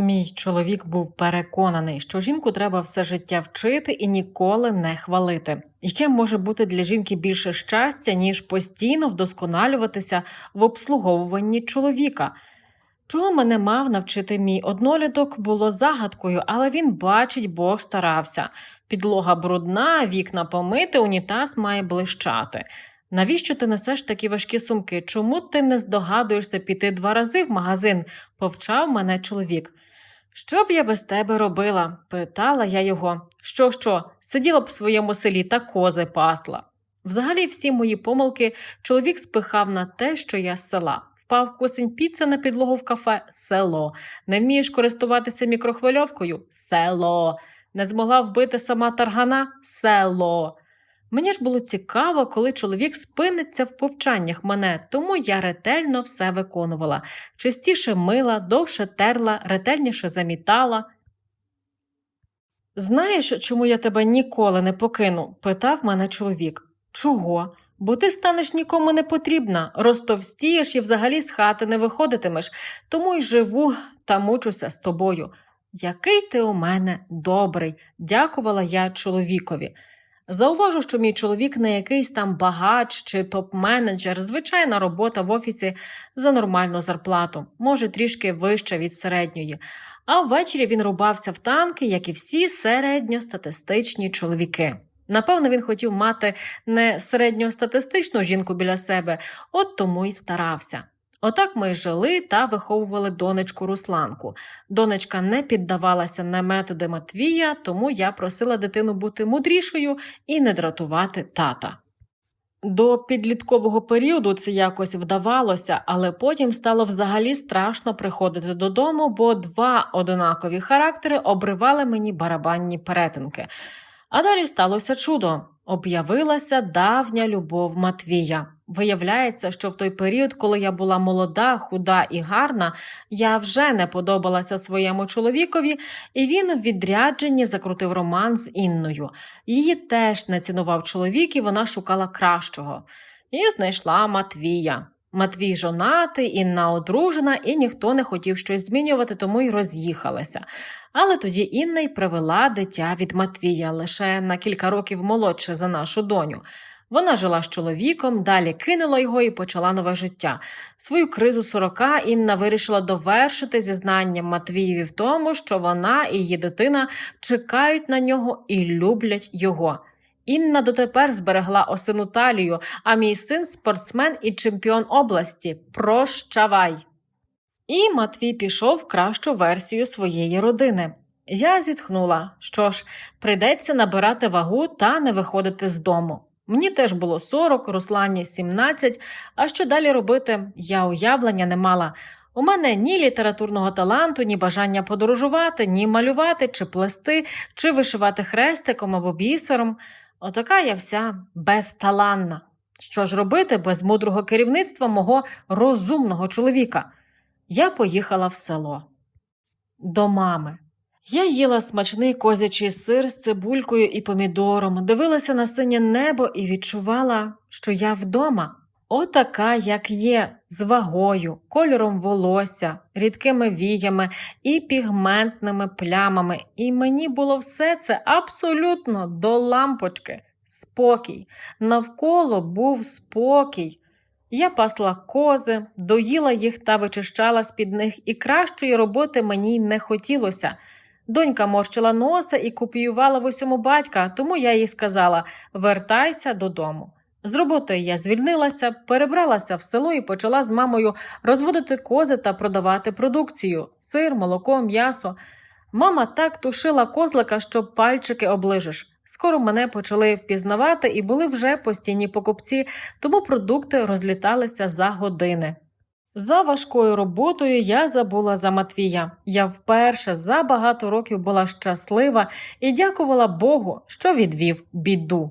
Мій чоловік був переконаний, що жінку треба все життя вчити і ніколи не хвалити. Яке може бути для жінки більше щастя, ніж постійно вдосконалюватися в обслуговуванні чоловіка? Чого мене мав навчити мій одноліток, було загадкою, але він бачить, Бог старався. Підлога брудна, вікна помити, унітаз має блищати. Навіщо ти несеш такі важкі сумки? Чому ти не здогадуєшся піти два рази в магазин? повчав мене чоловік. Що б я без тебе робила? питала я його. Що, що, сиділа б в своєму селі та кози пасла. Взагалі, всі мої помилки чоловік спихав на те, що я з села. Впав кусень піца на підлогу в кафе село. Не вмієш користуватися мікрохвильовкою село. Не змогла вбити сама таргана село. Мені ж було цікаво, коли чоловік спиниться в повчаннях мене, тому я ретельно все виконувала. Частіше мила, довше терла, ретельніше замітала. Знаєш, чому я тебе ніколи не покину? питав мене чоловік. Чого? Бо ти станеш нікому не потрібна, розтовстієш і взагалі з хати не виходитимеш, тому й живу та мучуся з тобою. Який ти у мене добрий, дякувала я чоловікові. Зауважу, що мій чоловік не якийсь там багач чи топ-менеджер, звичайна робота в офісі за нормальну зарплату, може трішки вища від середньої. А ввечері він рубався в танки, як і всі середньостатистичні чоловіки. Напевно, він хотів мати не середньостатистичну жінку біля себе, от тому й старався. Отак ми жили та виховували донечку Русланку. Донечка не піддавалася на методи Матвія, тому я просила дитину бути мудрішою і не дратувати тата. До підліткового періоду це якось вдавалося, але потім стало взагалі страшно приходити додому, бо два одинакові характери обривали мені барабанні перетинки. А далі сталося чудо. Об'явилася давня любов Матвія. Виявляється, що в той період, коли я була молода, худа і гарна, я вже не подобалася своєму чоловікові, і він в відрядженні закрутив роман з Інною. Її теж не цінував чоловік, і вона шукала кращого. І знайшла Матвія. Матвій жонатий, Інна одружена, і ніхто не хотів щось змінювати, тому й роз'їхалася. Але тоді Інна й привела дитя від Матвія лише на кілька років молодше за нашу доню. Вона жила з чоловіком, далі кинула його і почала нове життя. Свою кризу сорока Інна вирішила довершити зізнанням Матвієві в тому, що вона і її дитина чекають на нього і люблять його. Інна дотепер зберегла осину талію, а мій син спортсмен і чемпіон області. Прощавай! І Матвій пішов в кращу версію своєї родини. Я зітхнула, що ж, прийдеться набирати вагу та не виходити з дому. Мені теж було 40, Руслані 17, а що далі робити, я уявлення не мала. У мене ні літературного таланту, ні бажання подорожувати, ні малювати, чи плести, чи вишивати хрестиком або бісером. Отака я вся безталанна. Що ж робити без мудрого керівництва мого розумного чоловіка? Я поїхала в село до мами. Я їла смачний козячий сир з цибулькою і помідором, дивилася на синє небо і відчувала, що я вдома. Отака, як є, з вагою, кольором волосся, рідкими віями і пігментними плямами. І мені було все це абсолютно до лампочки. Спокій. Навколо був спокій. Я пасла кози, доїла їх та вичищала з-під них, і кращої роботи мені не хотілося. Донька морщила носа і копіювала в усьому батька, тому я їй сказала вертайся додому. З роботи я звільнилася, перебралася в село і почала з мамою розводити кози та продавати продукцію сир, молоко, м'ясо. Мама так тушила козлика, що пальчики оближеш. Скоро мене почали впізнавати і були вже постійні покупці, тому продукти розліталися за години. За важкою роботою я забула за Матвія. Я вперше за багато років була щаслива і дякувала Богу, що відвів біду.